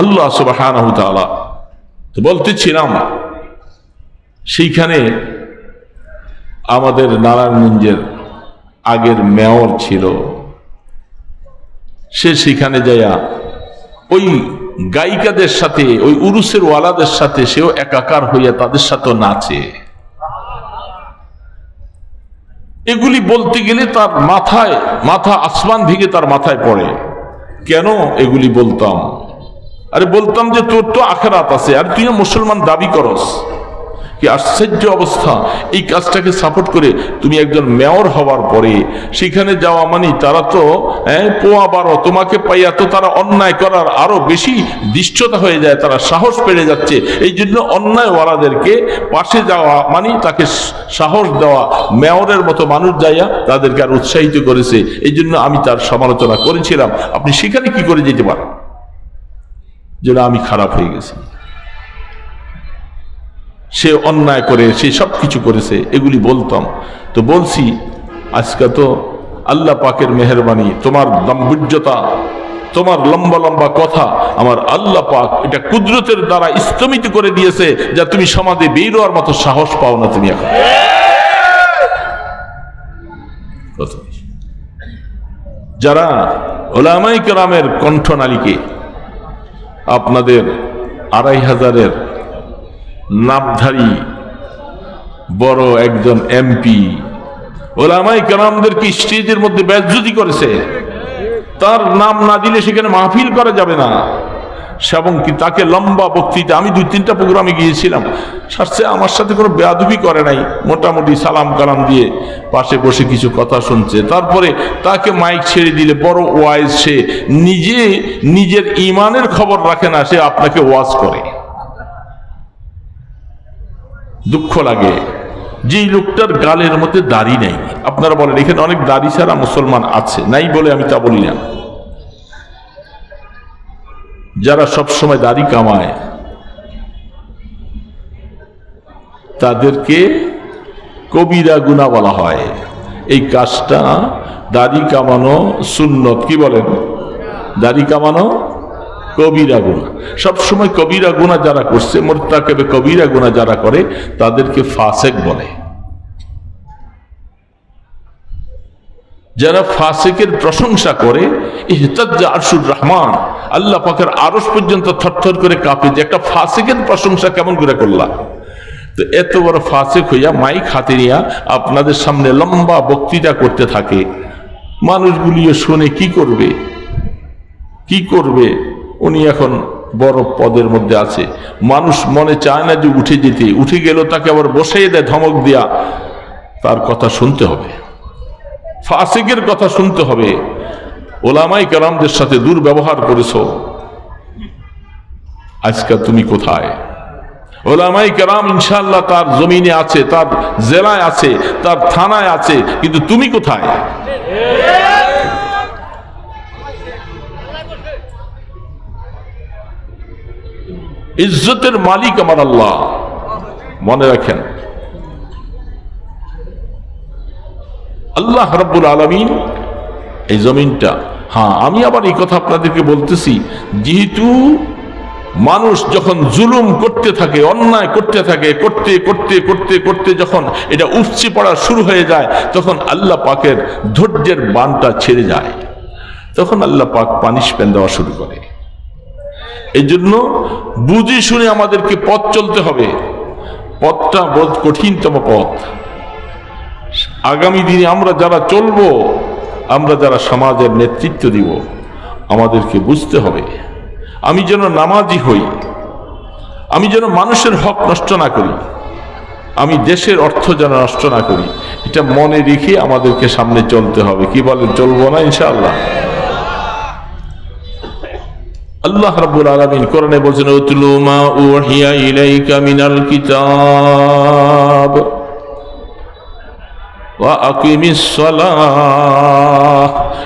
আল্লাহ সুবাহ তো বলতেছিলাম, সেইখানে আমাদের নারায়ণগঞ্জের আগের মেয়র ছিল। সে সেখানে যাইয়া ওই গায়িকাদের সাথে, ওই উরুসের ওয়ালাদের সাথে সেও একাকার হইয়া তাদের সাথেও নাচে। এগুলি বলতে গেলে তার মাথায়, মাথা আসমান ভেঙে তার মাথায় পড়ে। কেন এগুলি বলতাম? আরে বলতাম যে তোর তো আখেরাত আছে আর তুই মুসলমান দাবি করস। কি আশ্চর্য অবস্থা। এই কাজটাকে সাপোর্ট করে তুমি একজন মেয়র হওয়ার পরে সেখানে যাওয়া মানে তারা তো হ্যাঁ, পোয়া বারো তোমাকে পাইয়া তো তারা অন্যায় করার আরও বেশি দৃষ্টতা হয়ে যায় তারা সাহস পেড়ে যাচ্ছে। এই জন্য অন্যায় অন্যায়ওয়ালাদেরকে পাশে যাওয়া মানে তাকে সাহস দেওয়া মেয়রের মতো মানুষ যাইয়া তাদেরকে আর উৎসাহিত করেছে। এই জন্য আমি তার সমালোচনা করেছিলাম। আপনি সেখানে কি করে যেতে পারেন? যেন আমি খারাপ হয়ে গেছি। সে অন্যায় করে, সে সব কিছু করেছে এগুলি বলতাম। তো বলছি, আজকে তো আল্লাহ পাকের মেহরবানি, তোমার গাম্ভীর্যতা তোমার লম্বা লম্বা কথা আমার আল্লাহ পাক এটা কুদরতের দ্বারা স্তমিত করে দিয়েছে, যা তুমি সমাজে বেরোয়ার মতো সাহস পাও না তুমি এখন। যারা ওলামাই কেরামের কণ্ঠনালীকে আপনাদের আড়াই হাজারের নামধারী বড় একজন এমপি। ওলামাই কালামদেরকে স্টেজের মধ্যে ব্যাজ্যুতি করেছে? তার নাম না দিলে সেখানে মাহফিল করা যাবে না। এবং কি তাকে লম্বা বক্তৃতা, আমি দুই তিনটা প্রোগ্রামে গিয়েছিলাম। সাথে আমার সাথে কোনো বেয়াদুবি করে নাই, মোটামুটি সালাম কালাম দিয়ে পাশে বসে কিছু কথা শুনছে। তারপরে তাকে মাইক ছেড়ে দিলে, বড় ওয়াইজ সে নিজে, নিজের ইমানের খবর রাখে না, সে আপনাকে ওয়াজ করে। দুঃখ লাগে। যেই লোকটার গালের মধ্যে দাড়ি নেই, আপনারা বলেন, এখানে অনেক দাড়ি ছাড়া মুসলমান আছে, নাই বলে আমি তা বলি না। যারা সব সময় দাড়ি কামায়, তাদেরকে কবিরা গুণা বলা হয়। এই কাজটা দাড়ি কামানো সুন্নত, কি বলেন? দাড়ি কামানো কবিরা গুণা। সবসময় কবিরা গুণা যারা করছে মোর্তাকেবে কবিরা গুণা যারা করে, তাদেরকে ফাসেক বলে। যারা ফাসেকের প্রশংসা করে, ইহতাজ্জা আরশুর রহমান, আল্লাহ পাকের আরস পর্যন্ত থরথর করে কাঁপে যে একটা ফাসেকের প্রশংসা কেমন করে করলা। তো এত বড় ফাসেক হইয়া মাইক হাতে নিয়া আপনাদের সামনে লম্বা বক্তৃতা করতে থাকে। মানুষগুলিও শুনে কি করবে? কি করবে? উনি এখন বড় পদের মধ্যে আছে। মানুষ মনে চায় না যে উঠে যেতে। উঠে গেল তাকে আবার বসিয়ে দেয় ধমক দিয়া। তার কথা শুনতে হবে। ফাসিকের কথা শুনতে হবে। ওলামাই কালামদের সাথে দুর্ব্যবহার করেছ। আজকাল তুমি কোথায়? ওলামাই কেরাম ইনশাল্লাহ তার জমিনে আছে, তার জেলায় আছে, তার থানায় আছে, কিন্তু তুমি কোথায়? ইজ্জতের মালিক আমার আল্লাহ। মনে রাখেন আল্লাহ রব্বুল আলমিন এই জমিনটা। হ্যাঁ আমি আবার এই কথা আপনাদেরকে বলতেছি, যেহেতু মানুষ যখন জুলুম করতে থাকে, অন্যায় করতে থাকে, করতে করতে করতে করতে যখন এটা উপচে পড়া শুরু হয়ে যায়, তখন আল্লাহ পাকের ধৈর্যের বানটা ছেড়ে যায়। তখন আল্লাহ পাক পানিশমেন্ট দেওয়া শুরু করে। এই জন্য বুঝে শুনে আমাদেরকে পথ চলতে হবে। পথটা বোধ কঠিনতম পথ। আগামী দিনে আমরা যারা চলবো, আমরা যারা সমাজের নেতৃত্ব দিব, আমাদেরকে বুঝতে হবে। আমি যেন নামাজি হই, আমি যেন মানুষের হক নষ্ট না করি, আমি দেশের অর্থ যেন নষ্ট না করি, এটা মনে রেখে আমাদেরকে সামনে চলতে হবে। কি বলে চলবো না ইনশাআল্লাহ? আল্লাহ রাব্বুল আলামিন কোরআনে বলছেন, উতলু মা উহিয়া ইলাইকা মিনাল কিতাব। وأقم الصلاة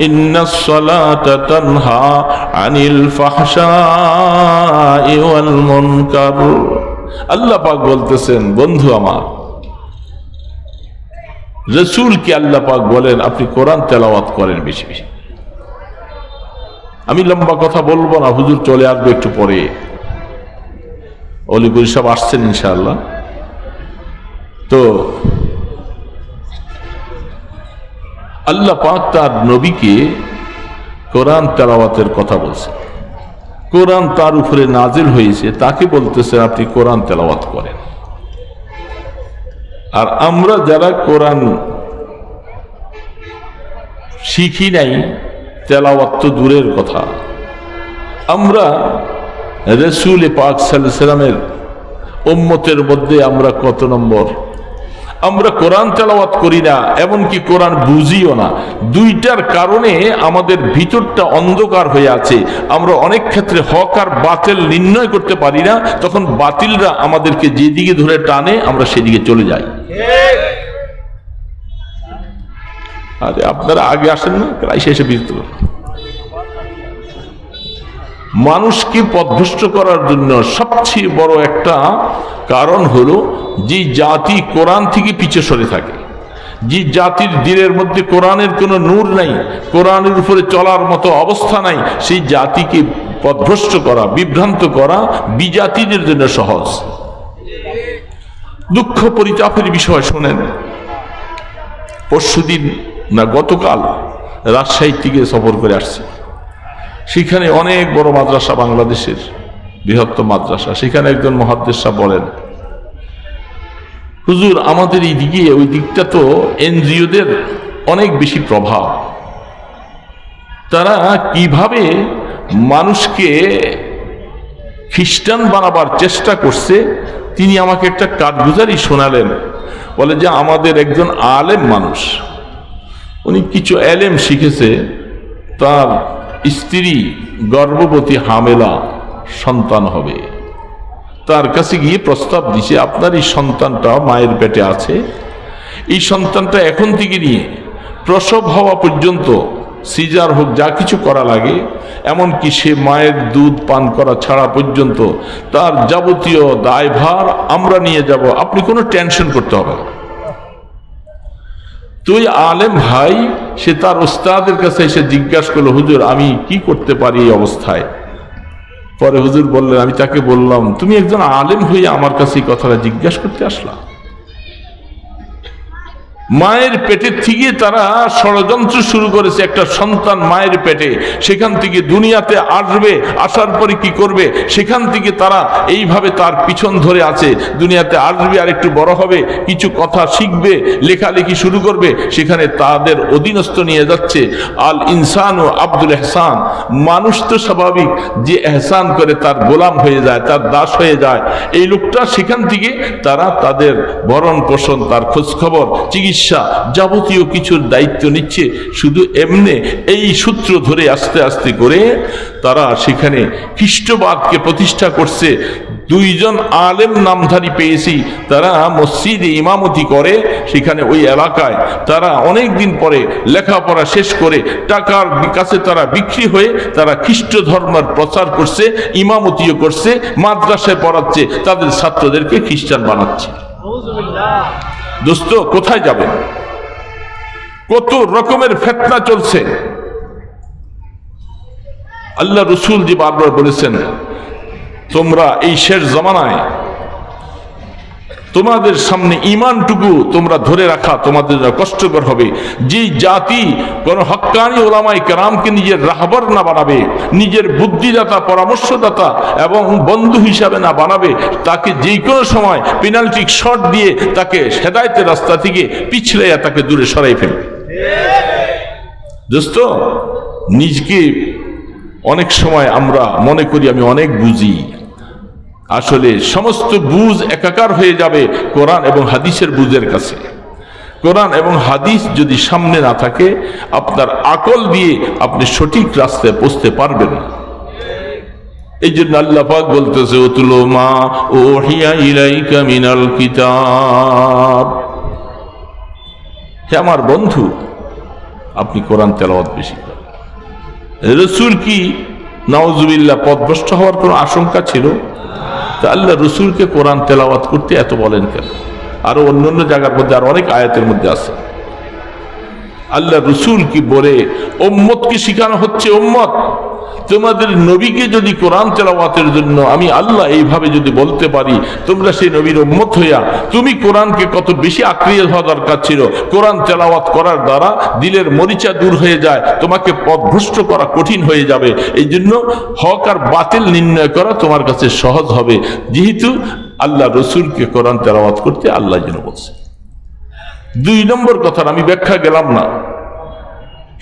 إن الصلاة تنهى عن الفحشاء والمنكر আল্লাহ পাক বলতেছেন বন্ধু আমার রসুলকে আল্লাহ পাক বলেন আপনি কোরআন তেলাওয়াত করেন বেশি বেশি আমি লম্বা কথা বলবো না হুজুর চলে আসবে একটু পরে অলিগুরি সব আসছেন ইনশাআল্লাহ তো আল্লাহ পাক তার নবীকে কোরআন তেলাওয়াতের কথা বলছে। কোরআন তার উপরে নাজিল হয়েছে, তাকে বলতেছে, আপনি কোরআন তেলাওয়াত করেন। আর আমরা যারা কোরআন শিখি নাই, তেলাওয়াত তো দূরের কথা। আমরা রসুল পাক সাল্লামের উম্মতের মধ্যে আমরা কত নম্বর? আমরা কোরআন তেলাওয়াত করি না এমনকি কোরআন বুঝিও না। দুইটার কারণে আমাদের ভিতরটা অন্ধকার হয়ে আছে। আমরা অনেক ক্ষেত্রে হক আর বাতিল নির্ণয় করতে পারি না তখন বাতিলরা আমাদেরকে যেদিকে ধরে টানে আমরা সেদিকে চলে যাই। আরে আপনারা আগে আসেন না প্রায় শেষে বিরত মানুষকে পদভ্রষ্ট করার জন্য সবচেয়ে বড় একটা কারণ হলো যে জাতি কোরআন থেকে পিছে সরে থাকে। যে জাতির দিনের মধ্যে কোরআনের কোনো নূর নাই, কোরআনের উপরে চলার মতো অবস্থা নাই, সেই জাতিকে পদভ্রষ্ট করা, বিভ্রান্ত করা বিজাতিদের জন্য সহজ। দুঃখ পরিতাপের বিষয় শোনেন, পরশুদিন না গতকাল রাজশাহী থেকে সফর করে আসছে। সেখানে অনেক বড় মাদ্রাসা বাংলাদেশের, বৃহত্তম মাদ্রাসা। সেখানে একজন মহাদ্দেশ বলেন, হুজুর, আমাদের এই দিকে ওই দিকটা তো এনজিওদের অনেক বেশি প্রভাব। তারা কীভাবে মানুষকে খ্রিস্টান বানাবার চেষ্টা করছে, তিনি আমাকে একটা কাঠগুজারি শোনালেন। বলে যে, আমাদের একজন আলেম মানুষ, উনি কিছু এলেম শিখেছে, তার স্ত্রী গর্ভবতী হামেলা সন্তান হবে। তার কাছে গিয়ে প্রস্তাব দিছে, আপনার এই সন্তানটা মায়ের পেটে আছে। এই সন্তানটা এখন থেকে নিয়ে প্রসব হওয়া পর্যন্ত সিজার হোক, যা কিছু করা লাগে, এমনকি সে মায়ের দুধ পান করা ছাড়া পর্যন্ত তার যাবতীয় দায়ভার আমরা নিয়ে যাব। আপনি কোনো টেনশন করতে হবে না। তুই আলেম ভাই, সে তার ওস্তাদের কাছে এসে জিজ্ঞাসা করল, হুজুর, আমি কি করতে পারি এই অবস্থায়? পরে হুজুর বললেন, আমি তাকে বললাম, তুমি একজন আলেম হয়ে আমার কাছে এই কথাটা জিজ্ঞাসা করতে আসলা? মায়ের পেটে থেকে তারা ষড়যন্ত্র শুরু করেছে একটা সন্তান মায়ের পেটে। সেখান থেকে দুনিয়াতে আসবে, আসার পরে কি করবে? সেখান থেকে তারা এইভাবে তার পিছন ধরে আছে। দুনিয়াতে আসবে আর একটু বড় হবে, কিছু কথা শিখবে, লেখালেখি শুরু করবে, সেখানে তাদের অধীনস্থ নিয়ে যাচ্ছে। আল ইনসান ও আব্দুল এহসান। মানুষ তো স্বাভাবিক যে এহসান করে তার গোলাম হয়ে যায়, তার দাস হয়ে যায়। এই লোকটা সেখান থেকে তারা তাদের ভরণ পোষণ তার খোঁজখবর, চিকিৎসা যাবতীয় কিছুর দায়িত্ব নিচ্ছে, শুধু এমনি এই সূত্র ধরে আস্তে আস্তে করে তারা সেখানে খ্রিস্টবাদকে প্রতিষ্ঠা করছে। দুইজন আলেম নামধারী পেয়েছি, তারা মসজিদে ইমামতি করে সেখানে ওই এলাকায়। তারা অনেক দিন পরে লেখাপড়া শেষ করে টাকার কাছে তারা বিক্রি হয়ে তারা খ্রিস্ট ধর্মের প্রচার করছে, ইমামতিও করছে, মাদ্রাসায় পড়াচ্ছে, তাদের ছাত্রদেরকে খ্রিস্টান বানাচ্ছে। দোস্ত, কোথায় যাবে? কত রকমের ফেতনা চলছে। আল্লাহ রসুল জি বারবার বলেছেন, তোমরা এই শেষ জমানায় তোমাদের সামনে ইমানটুকু তোমরা ধরে রাখা তোমাদের জন্য কষ্টকর হবে। যে জাতি কোন হক্কানি ওলামাই কেরামকে নিজের রাহবর না বানাবে, নিজের বুদ্ধিদাতা, পরামর্শদাতা এবং বন্ধু হিসাবে না বানাবে, তাকে যে কোনো সময় পেনাল্টি শট দিয়ে তাকে হেদায়তের রাস্তা থেকে পিছলাইয়া তাকে দূরে সরাই ফেলবে। দোস্ত, নিজকে অনেক সময় আমরা মনে করি আমি অনেক বুঝি। আসলে সমস্ত বুঝ একাকার হয়ে যাবে কোরআন এবং হাদিসের বুঝের কাছে। কোরআন এবং হাদিস যদি সামনে না থাকে, আপনার আকল দিয়ে আপনি সঠিক রাস্তায় পৌঁছতে পারবেন না। এই জন্য আল্লাহ পাক বলতেছে ওতুলো মা ও হিয়া ইলাইকা মিনাল কিতাব। হে আমার বন্ধু, আপনি কোরআন তেলাওয়াত বেশি রসুল কি নওয়াজুবিল্লাহ পদভ্রষ্ট হওয়ার কোনো আশঙ্কা ছিল? তা আল্লাহ রসুলকে কোরআন তেলাওয়াত করতে এত বলেন কেন? আরও অন্য অন্য জায়গার মধ্যে আর অনেক আয়াতের মধ্যে আছে। আল্লাহ রসুল কি বলে ওম্মতকে শিখানো হচ্ছে ওম্মত তোমাদের নবীকে যদি কোরআন তেলাওয়াতের জন্য আমি আল্লাহ এইভাবে যদি বলতে পারি, তোমরা সেই নবীর উম্মত হইয়া তুমি কোরআনকে কত বেশি আক্রিয় হওয়া দরকার ছিল। কোরআন তেলাওয়াত করার দ্বারা দিলের মরিচা দূর হয়ে যায়, তোমাকে পথভ্রষ্ট করা কঠিন হয়ে যাবে। এই জন্য হক আর বাতিল নির্ণয় করা তোমার কাছে সহজ হবে। যেহেতু আল্লাহ রসুলকে কোরআন তেলাওয়াত করতে আল্লাহ যেন বলছে। দুই নম্বর কথার আমি ব্যাখ্যা গেলাম না।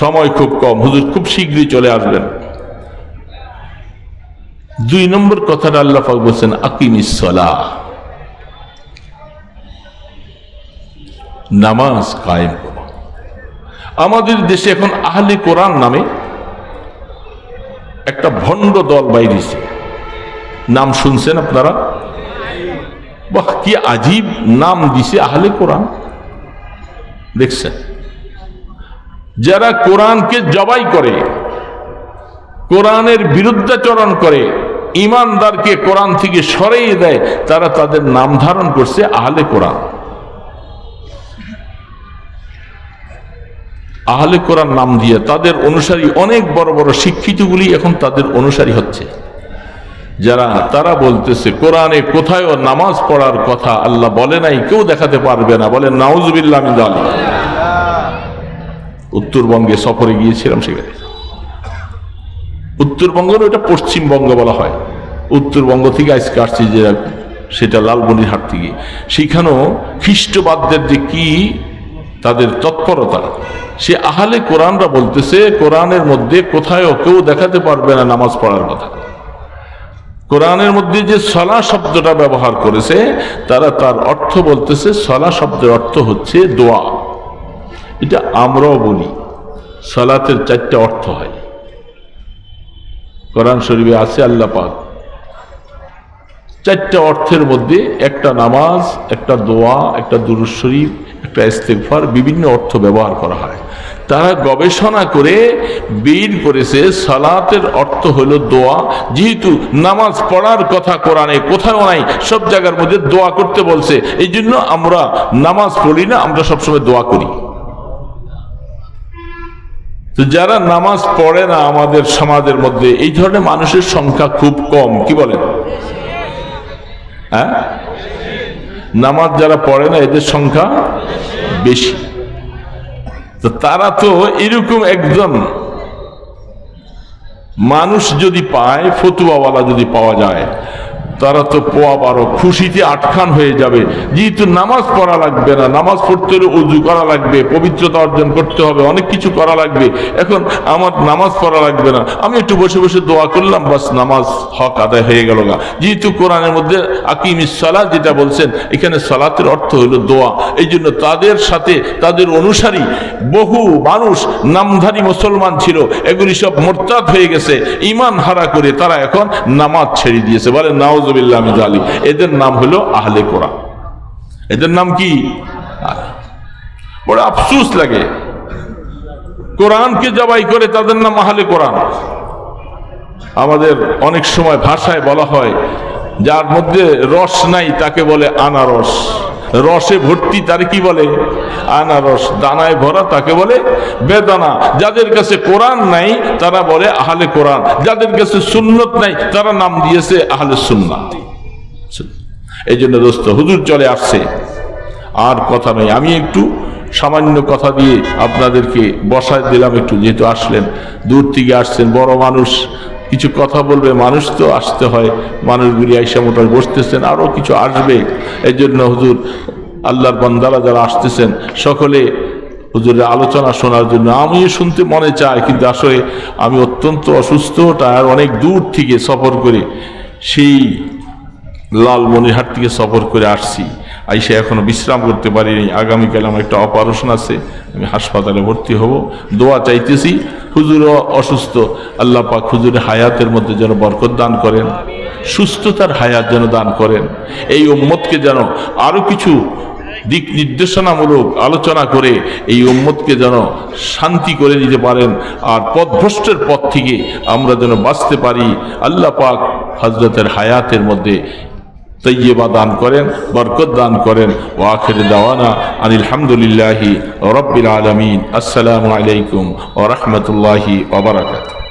সময় খুব কম। হুজুর খুব শীঘ্রই চলে আসবেন। দুই নম্বর কথাটা আল্লাহ পাক বলছেন আকিমিসলা নামাজ কায়েম আমাদের দেশে এখন আহলে কোরআন নামে একটা ভণ্ড দল বাইরেছে। নাম শুনছেন আপনারা? বাহ, কি আজীব নাম দিছে আহলে কোরআন। দেখছেন? যারা কোরআনকে জবাই করে, কোরআনের বিরুদ্ধাচরণ করে ইমানদারকে কোরআন থেকে সরিয়ে দেয়, তারা তাদের নাম ধারণ করছে আহলে কোরআন। আহলে কোরআন নাম দিয়ে তাদের অনুসারী অনেক বড় বড় শিক্ষিতগুলি এখন তাদের অনুসারী হচ্ছে। যারা, তারা বলতেছে, কোরআনে কোথায়ও নামাজ পড়ার কথা আল্লাহ বলে নাই, কেউ দেখাতে পারবে না। বলে, নাউজবিল্লাহ উত্তরবঙ্গে সফরে গিয়েছিলাম সেখানে। উত্তরবঙ্গের ওটা পশ্চিমবঙ্গ বলা হয়? উত্তরবঙ্গ থেকে আজকে আসছি যে সেটা লালমনিরহাট থেকে। সেখানেও খ্রিস্টবাদদের যে কি তাদের তৎপরতা, সে আহালে কোরআনরা বলতেছে, কোরআনের মধ্যে কোথায়ও কেউ দেখাতে পারবে না নামাজ পড়ার কথা। কোরআনের মধ্যে যে সলা শব্দটা ব্যবহার করেছে, তারা তার অর্থ বলতেছে, সলা শব্দের অর্থ হচ্ছে দোয়া। এটা আমরাও বলি, সলাতের চারটা অর্থ হয়। কোরআন শরীফে আছে আল্লাহ পাক। চারটা অর্থের মধ্যে একটা নামাজ, একটা দোয়া, একটা দুরুদ শরীফ, একটা ইস্তেগফার, বিভিন্ন অর্থ ব্যবহার করা হয়। তারা গবেষণা করে বের করেছে, সালাতের অর্থ হল দোয়া। যেহেতু নামাজ পড়ার কথা কোরআনে কোথাও নাই, সব জায়গার মধ্যে দোয়া করতে বলছে। এই জন্য আমরা নামাজ পড়ি না, আমরা সবসময় দোয়া করি। তো যারা নামাজ পড়ে না আমাদের সমাজের মধ্যে, এই ধরনের মানুষের সংখ্যা খুব কম। কি বলেন? হ্যাঁ? নামাজ যারা পড়ে না, এদের সংখ্যা বেশি। তো তারা তো এরকম একজন মানুষ যদি পায়, ফতুয়াওয়ালা যদি পাওয়া যায় তারা তো পোয়া বারো খুশিতে আটখান হয়ে যাবে। যেহেতু নামাজ পড়া লাগবে না, নামাজ পড়তে হলে উজু করা লাগবে, পবিত্রতা অর্জন করতে হবে, অনেক কিছু করা লাগবে। এখন আমার নামাজ পড়া লাগবে না। আমি একটু বসে বসে দোয়া করলাম, বাস নামাজ হক আদায় হয়ে গেল না যেহেতু কোরআনের মধ্যে আকিম সালা যেটা বলছেন, এখানে সালাতের অর্থ হলো দোয়া। এই জন্য তাদের সাথে, তাদের অনুসারী বহু মানুষ, নামধারী মুসলমান ছিল, এগুলি সব মোরতাদ হয়ে গেছে। ইমান হারা করে তারা এখন নামাজ ছেড়ে দিয়েছে। বলে নাওজবিল্লাহ জালি। এদের নাম হলো আহলে কোরআন। এদের নাম কি? বড় আফসুস লাগে। কোরআনকে জবাই করে তাদের নাম আহলে কোরআন। আমাদের অনেক সময় ভাষায় বলা হয়, যার মধ্যে রস নাই তাকে বলে আনারস। রসে ভর্তি তার কি বলে? আনারস। দানায় ভরা তাকে বলে বেদানা। যাদের কাছে কোরআন নাই, তারা বলে আহলে কোরআন। যাদের কাছে সুন্নত নাই, তারা নাম দিয়েছে আহলে সুন্নাত এই জন্য দোস্ত, হুজুর চলে আসছে। আর কথা নেই। আমি একটু সামান্য কথা দিয়ে আপনাদেরকে বসায় দিলাম একটু, যেহেতু আসলেন। দূর থেকে আসছেন, বড় মানুষ। কিছু কথা বলবে, মানুষ তো আসতে হয়। মানুষগুলি আইসা মোটামুটি বসতেছেন আরও কিছু আসবে। এই জন্য হুজুর, আল্লাহর বান্দারা যারা আসতেছেন, সকলে হুজুরের আলোচনা শোনার জন্য। আমিও শুনতে মনে চাই, কিন্তু আসলে আমি অত্যন্ত অসুস্থ আর অনেক দূর থেকে সফর করে সেই লালমনিরহাট থেকে সফর করে আসছি। আইসে এখনও বিশ্রাম করতে পারিনি। আগামীকাল আমার একটা অপারেশন আছে, আমি হাসপাতালে ভর্তি হব। দোয়া চাইতেছি হুজুরও অসুস্থ, আল্লাহ পাক হুজুরের হায়াতের মধ্যে যেন বরকত দান করেন, সুস্থতার হায়াত যেন দান করেন। এই উম্মতকে যেন আরও কিছু দিক নির্দেশনামূলক আলোচনা করে এই উম্মতকে যেন শান্তি করে দিতে পারেন আর পথভ্রষ্টের পথ থেকে আমরা যেন বাঁচতে পারি। আল্লাহ পাক হজরতের হায়াতের মধ্যে তৈয়বা দান করেন, বরকত দান করেন। ও আখের দাওয়ানা আনিল হামদুলিল্লাহি রব্বিল আলমিন। আসসালামু আলাইকুম ও রহমতুল্লাহি ওবরাকাত